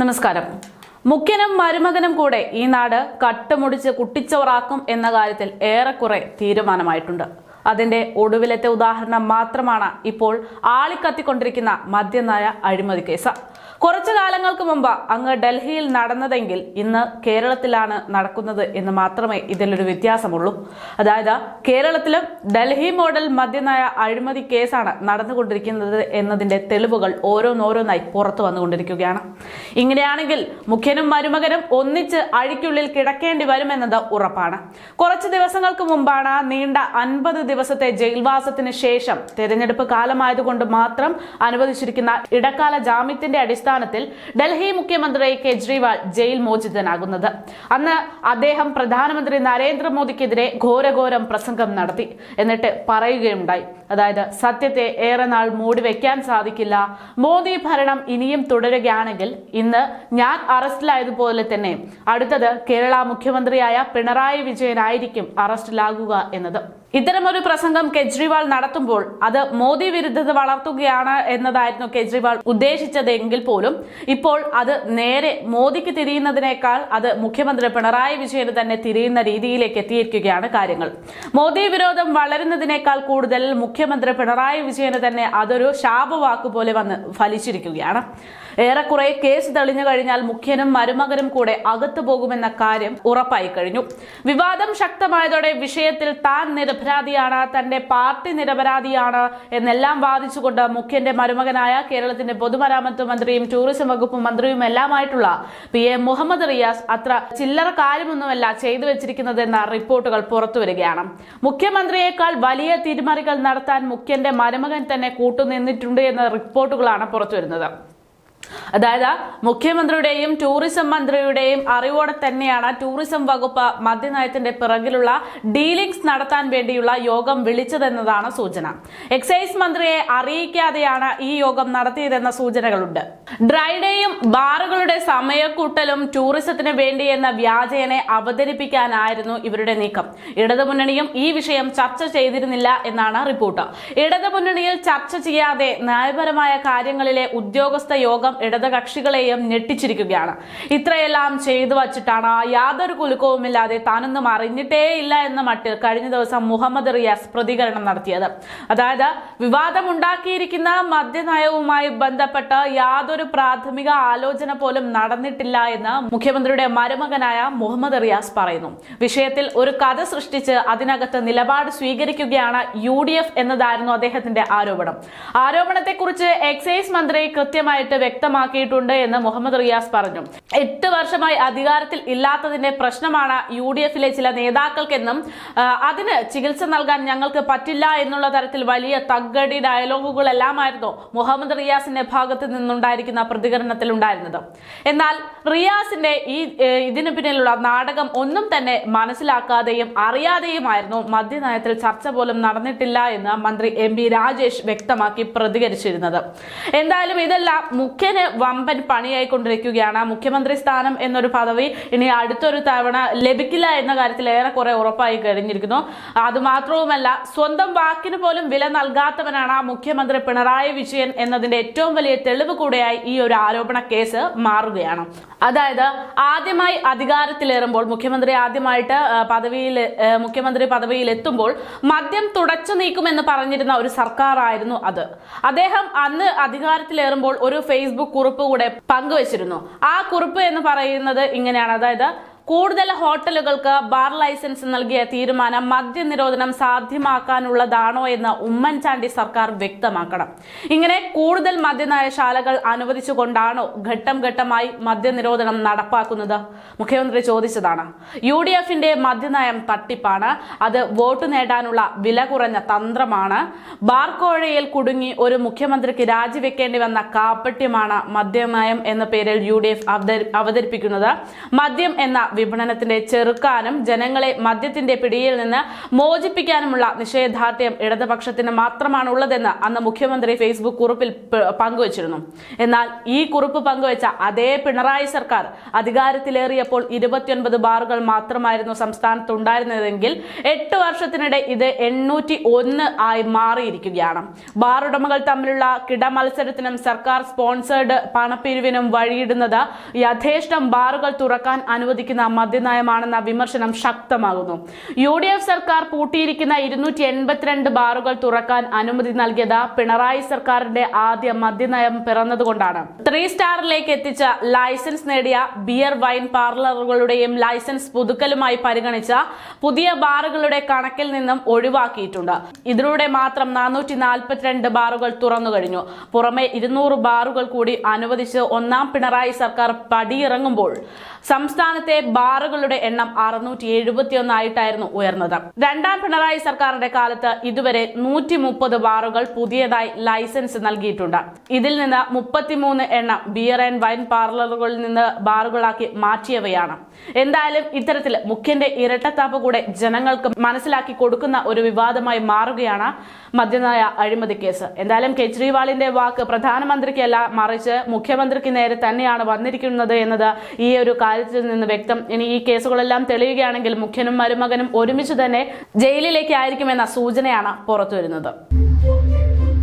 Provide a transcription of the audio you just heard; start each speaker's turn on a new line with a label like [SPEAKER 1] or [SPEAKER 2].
[SPEAKER 1] നമസ്കാരം. മുഖ്യനും മരുമകനും കൂടെ ഈ നാട് കട്ടുമുടിച്ച് കുട്ടിച്ചോറാക്കും എന്ന കാര്യത്തിൽ ഏറെക്കുറെ തീരുമാനമായിട്ടുണ്ട്. അതിന്റെ ഒടുവിലത്തെ ഉദാഹരണം മാത്രമാണ് ഇപ്പോൾ ആളിക്കത്തിക്കൊണ്ടിരിക്കുന്ന മദ്യനായ അഴിമതി കേസ്. കുറച്ചു കാലങ്ങൾക്ക് മുമ്പ് അങ്ങ് ഡൽഹിയിൽ നടന്നതെങ്കിൽ ഇന്ന് കേരളത്തിലാണ് നടക്കുന്നത് എന്ന് മാത്രമേ ഇതിലൊരു വ്യത്യാസമുള്ളൂ. അതായത് കേരളത്തിലും ഡൽഹി മോഡൽ മദ്യനായ അഴിമതി കേസാണ് നടന്നുകൊണ്ടിരിക്കുന്നത് എന്നതിന്റെ തെളിവുകൾ ഓരോന്നോരോന്നായി പുറത്തു വന്നുകൊണ്ടിരിക്കുകയാണ്. ഇങ്ങനെയാണെങ്കിൽ മുഖ്യനും മരുമകനും ഒന്നിച്ച് അഴിക്കുള്ളിൽ കിടക്കേണ്ടി വരുമെന്നത് ഉറപ്പാണ്. കുറച്ച് ദിവസങ്ങൾക്ക് മുമ്പാണ് നീണ്ട അൻപത് ദിവസത്തെ ജയിൽവാസത്തിന് ശേഷം തെരഞ്ഞെടുപ്പ് കാലമായതുകൊണ്ട് മാത്രം അനുവദിച്ചിരിക്കുന്ന ഇടക്കാല ജാമ്യത്തിന്റെ അടിസ്ഥാനത്തിൽ ഡൽഹി മുഖ്യമന്ത്രി കെജ്രിവാൾ ജയിൽ മോചിതനാകുന്നത്. അന്ന് അദ്ദേഹം പ്രധാനമന്ത്രി നരേന്ദ്രമോദിക്കെതിരെ ഘോരഘോരം പ്രസംഗം നടത്തി. എന്നിട്ട് പറയുകയുണ്ടായി. അതായത് സത്യത്തെ ഏറെ നാൾ മൂടി വെക്കാൻ സാധിക്കില്ല. മോദി ഭരണം ഇനിയും തുടരുകയാണെങ്കിൽ ഇന്ന് ഞാൻ അറസ്റ്റിലായതുപോലെ തന്നെ അടുത്തത് കേരള മുഖ്യമന്ത്രിയായ പിണറായി വിജയനായിരിക്കും അറസ്റ്റിലാകുക എന്നത്. ഇത്തരമൊരു പ്രസംഗം കെജ്രിവാൾ നടത്തുമ്പോൾ അത് മോദി വിരുദ്ധത വളർത്തുകയാണ് എന്നതായിരുന്നു കെജ്രിവാൾ ഉദ്ദേശിച്ചതെങ്കിൽ പോലും. ഇപ്പോൾ അത് നേരെ മോദിക്ക് തിരിയുന്നതിനേക്കാൾ അത് മുഖ്യമന്ത്രി പിണറായി വിജയന് തന്നെ തിരിയുന്ന രീതിയിലേക്ക് എത്തിയിരിക്കുകയാണ് കാര്യങ്ങൾ. മോദി വിരോധം വളരുന്നതിനേക്കാൾ കൂടുതൽ മുഖ്യമന്ത്രി പിണറായി വിജയന് തന്നെ അതൊരു ശാപവാക്ക് പോലെ വന്ന് ഫലിച്ചിരിക്കുകയാണ്. ഏറെക്കുറെ കേസ് തെളിഞ്ഞു കഴിഞ്ഞാൽ മുഖ്യനും മരുമകനും കൂടെ അകത്തു പോകുമെന്ന കാര്യം ഉറപ്പായി കഴിഞ്ഞു. വിവാദം ശക്തമായതോടെ വിഷയത്തിൽ താൻ നിരപരാധിയാണ് തന്റെ പാർട്ടി നിരപരാധിയാണ് എന്നെല്ലാം വാദിച്ചുകൊണ്ട് മുഖ്യന്റെ മരുമകനായ കേരളത്തിന്റെ പൊതുമരാമത്ത് മന്ത്രിയും ടൂറിസം വകുപ്പ് മന്ത്രിയും എല്ലാമായിട്ടുള്ള പി എ മുഹമ്മദ് റിയാസ് അത്ര ചില്ലറ കാര്യമൊന്നുമല്ല ചെയ്തു വെച്ചിരിക്കുന്നതെന്ന റിപ്പോർട്ടുകൾ പുറത്തുവരികയാണ് മുഖ്യമന്ത്രിയേക്കാൾ വലിയ തിരിമറികൾ നടത്താൻ മുഖ്യന്റെ മരുമകൻ തന്നെ കൂട്ടുനിന്നിട്ടുണ്ട് എന്ന റിപ്പോർട്ടുകളാണ് പുറത്തുവരുന്നത് അതായത് മുഖ്യമന്ത്രിയുടെയും ടൂറിസം മന്ത്രിയുടെയും അറിവോടെ തന്നെയാണ് ടൂറിസം വകുപ്പ് മദ്യനയത്തിന്റെ പിറകിലുള്ള ഡീലിംഗ്സ് നടത്താൻ വേണ്ടിയുള്ള യോഗം വിളിച്ചതെന്നതാണ് സൂചന. എക്സൈസ് മന്ത്രിയെ അറിയിക്കാതെയാണ് ഈ യോഗം നടത്തിയതെന്ന സൂചനകളുണ്ട്. ഡ്രൈഡേയും ബാറുകളുടെ സമയക്കൂട്ടലും ടൂറിസത്തിന് വേണ്ടി എന്ന വ്യാജേനെ അവതരിപ്പിക്കാനായിരുന്നു ഇവരുടെ നീക്കം. ഇടതുമുന്നണിയും ഈ വിഷയം ചർച്ച ചെയ്തിരുന്നില്ല എന്നാണ് റിപ്പോർട്ട്. ഇടതുമുന്നണിയിൽ ചർച്ച ചെയ്യാതെ നയപരമായ കാര്യങ്ങളിലെ ഉദ്യോഗസ്ഥ യോഗം ഇടതുകക്ഷികളെയും ഞെട്ടിച്ചിരിക്കുകയാണ്. ഇത്രയെല്ലാം ചെയ്തു വച്ചിട്ടാണ് യാതൊരു കുലുക്കവുമില്ലാതെ താനൊന്നും അറിഞ്ഞിട്ടേ ഇല്ല എന്ന മട്ടിൽ കഴിഞ്ഞ ദിവസം മുഹമ്മദ് റിയാസ് പ്രതികരണം നടത്തിയത്. അതായത് വിവാദമുണ്ടാക്കിയിരിക്കുന്ന മദ്യനയവുമായി ബന്ധപ്പെട്ട് യാതൊരു പ്രാഥമിക ആലോചന പോലും നടന്നിട്ടില്ല എന്ന് മുഖ്യമന്ത്രിയുടെ മരുമകനായ മുഹമ്മദ് റിയാസ് പറയുന്നു. വിഷയത്തിൽ ഒരു കഥ സൃഷ്ടിച്ച് അതിനകത്ത് നിലപാട് സ്വീകരിക്കുകയാണ് യു ഡി എഫ് എന്നതായിരുന്നു അദ്ദേഹത്തിന്റെ ആരോപണം. ആരോപണത്തെക്കുറിച്ച് എക്സൈസ് മന്ത്രി കൃത്യമായിട്ട് വ്യക്തമാക്കിയിട്ടുണ്ട് എന്ന് മുഹമ്മദ് റിയാസ് പറഞ്ഞു. എട്ട് വർഷമായി അധികാരത്തിൽ ഇല്ലാത്തതിന്റെ പ്രശ്നമാണ് യു ഡി എഫിലെ ചില നേതാക്കൾക്കെന്നും അതിന് ചികിത്സ നൽകാൻ ഞങ്ങൾക്ക് പറ്റില്ല എന്നുള്ള തരത്തിൽ വലിയ തഗ്ഗടി ഡയലോഗുകളെല്ലാമായിരുന്നു മുഹമ്മദ് റിയാസിന്റെ ഭാഗത്ത് നിന്നുണ്ടായിരിക്കുന്ന പ്രതികരണത്തിൽ ഉണ്ടായിരുന്നത് എന്നാൽ റിയാസിന്റെ ഈ ഇതിനു പിന്നിലുള്ള നാടകം ഒന്നും തന്നെ മനസ്സിലാക്കാതെയും അറിയാതെയുമായിരുന്നു മദ്യനയത്തിൽ ചർച്ച പോലും നടന്നിട്ടില്ല എന്ന് മന്ത്രി എം രാജേഷ് വ്യക്തമാക്കി പ്രതികരിച്ചിരുന്നത്. എന്തായാലും ഇതെല്ലാം മുഖ്യന് വമ്പൻ പണിയായിക്കൊണ്ടിരിക്കുകയാണ്. മുഖ്യമന്ത്രി സ്ഥാനം എന്നൊരു പദവി ഇനി അടുത്തൊരു തവണ ലഭിക്കില്ല എന്ന കാര്യത്തിൽ ഏറെക്കുറെ ഉറപ്പായി കഴിഞ്ഞിരിക്കുന്നു. അതുമാത്രവുമല്ല സ്വന്തം വാക്കിന് പോലും വില നൽകാത്തവനാണ് മുഖ്യമന്ത്രി പിണറായി വിജയൻ എന്നതിന്റെ ഏറ്റവും വലിയ തെളിവ് കൂടെയായി ഈ ഒരു ആരോപണ കേസ് മാറുകയാണ്. അതായത് ആദ്യമായി അധികാരത്തിലേറുമ്പോൾ മുഖ്യമന്ത്രി ആദ്യമായിട്ട് പദവിയിൽ മുഖ്യമന്ത്രി പദവിയിൽ എത്തുമ്പോൾ മദ്യം തുടച്ചു നീക്കുമെന്ന് പറഞ്ഞിരുന്ന ഒരു സർക്കാർ ആയിരുന്നു അത്. അദ്ദേഹം അന്ന് അധികാരത്തിലേറുമ്പോൾ ഒരു ഫേസ്ബുക്ക് കുറിപ്പ് കൂടെ പങ്കുവച്ചിരുന്നു. ആ കുറിപ്പ് എന്ന് പറയുന്നത് ഇങ്ങനെയാണ്. അതായത് കൂടുതൽ ഹോട്ടലുകൾക്ക് ബാർ ലൈസൻസ് നൽകിയ തീരുമാനം മദ്യനിരോധനം സാധ്യമാക്കാനുള്ളതാണോ എന്ന് ഉമ്മൻചാണ്ടി സർക്കാർ വ്യക്തമാക്കണം. ഇങ്ങനെ കൂടുതൽ മദ്യനയശാലകൾ അനുവദിച്ചുകൊണ്ടാണോ ഘട്ടം ഘട്ടമായി മദ്യനിരോധനം നടപ്പാക്കുന്നത്? മുഖ്യമന്ത്രി ചോദിച്ചതാണ്. യു ഡി എഫിന്റെ മദ്യനയം തട്ടിപ്പാണ്. അത് വോട്ട് നേടാനുള്ള വില കുറഞ്ഞ തന്ത്രമാണ്. ബാർക്കോഴയിൽ കുടുങ്ങി ഒരു മുഖ്യമന്ത്രിക്ക് രാജിവെക്കേണ്ടി വന്ന കാപ്പട്യമാണ് മദ്യനയം എന്ന പേരിൽ യു ഡി എഫ് അവതരിപ്പിക്കുന്നത്. മദ്യം എന്ന വിപണനത്തിന്റെ ചെറുക്കാനും ജനങ്ങളെ മദ്യത്തിന്റെ പിടിയിൽ നിന്ന് മോചിപ്പിക്കാനുമുള്ള നിഷേധാർഢ്യം ഇടതുപക്ഷത്തിന് മാത്രമാണ് ഉള്ളതെന്ന് അന്ന് മുഖ്യമന്ത്രി ഫേസ്ബുക്ക് കുറിപ്പിൽ പങ്കുവച്ചിരുന്നു. എന്നാൽ ഈ കുറിപ്പ് പങ്കുവച്ച അതേ പിണറായി സർക്കാർ അധികാരത്തിലേറിയപ്പോൾ ഇരുപത്തിയൊൻപത് ബാറുകൾ മാത്രമായിരുന്നു സംസ്ഥാനത്ത് ഉണ്ടായിരുന്നതെങ്കിൽ എട്ട് വർഷത്തിനിടെ ഇത് എണ്ണൂറ്റി ഒന്ന് ആയി മാറിയിരിക്കുകയാണ്. ബാർ ഉടമകൾ തമ്മിലുള്ള കിട മത്സരത്തിനും സർക്കാർ സ്പോൺസേഡ് പണപ്പിരിവിനും വഴിയിടുന്നത് യഥേഷ്ടം ബാറുകൾ തുറക്കാൻ അനുവദിക്കുന്ന മദ്യനയമാണെന്ന വിമർശനം ശക്തമാകുന്നു. യു ഡി എഫ് സർക്കാർ പൂട്ടിയിരിക്കുന്ന ഇരുന്നൂറ്റി എൺപത്തിരണ്ട് ബാറുകൾ തുറക്കാൻ അനുമതി നൽകിയത് പിണറായി സർക്കാരിന്റെ ആദ്യ മദ്യനയം പിറന്നതുകൊണ്ടാണ്. ത്രീ സ്റ്റാറിലേക്ക് എത്തിച്ച ലൈസൻസ് നേടിയ ബിയർ വൈൻ പാർലറുകളുടെയും ലൈസൻസ് പുതുക്കലുമായി പരിഗണിച്ച പുതിയ ബാറുകളുടെ കണക്കിൽ നിന്നും ഒഴിവാക്കിയിട്ടുണ്ട്. ഇതിലൂടെ മാത്രം നാനൂറ്റി നാൽപ്പത്തിരണ്ട് ബാറുകൾ തുറന്നു കഴിഞ്ഞു. പുറമെ ഇരുന്നൂറ് ബാറുകൾ കൂടി അനുവദിച്ച് ഒന്നാം പിണറായി സർക്കാർ പടിയിറങ്ങുമ്പോൾ സംസ്ഥാനത്തെ ബാറുകളുടെ എണ്ണം അറുന്നൂറ്റി എഴുപത്തിയൊന്നായിട്ടായിരുന്നു ഉയർന്നത്. രണ്ടാം പിണറായി സർക്കാരിന്റെ കാലത്ത് ഇതുവരെ നൂറ്റി മുപ്പത് ബാറുകൾ പുതിയതായി ലൈസൻസ് നൽകിയിട്ടുണ്ട്. ഇതിൽ നിന്ന് മുപ്പത്തിമൂന്ന് എണ്ണം ബിയർ ആൻഡ് വൈൻ പാർലറുകളിൽ നിന്ന് ബാറുകളാക്കി മാറ്റിയവയാണ്. എന്തായാലും ഇത്തരത്തിൽ മുഖ്യന്റെ ഇരട്ടത്താപ്പ് കൂടെ ജനങ്ങൾക്ക് മനസ്സിലാക്കി കൊടുക്കുന്ന ഒരു വിവാദമായി മാറുകയാണ് മദ്യനയ അഴിമതി കേസ്. എന്തായാലും കെജ്രിവാളിന്റെ വാക്ക് പ്രധാനമന്ത്രിക്കല്ല മറിച്ച് മുഖ്യമന്ത്രിക്ക് നേരെ തന്നെയാണ് വന്നിരിക്കുന്നത് എന്നത് ഈ ഒരു കാര്യത്തിൽ നിന്ന് വ്യക്തം ഇനി ഈ കേസുകളെല്ലാം തെളിയുകയാണെങ്കിൽ മുഖ്യനും മരുമകനും ഒരുമിച്ച് തന്നെ ജയിലിലേക്കായിരിക്കുമെന്ന സൂചനയാണ് പുറത്തുവരുന്നത്.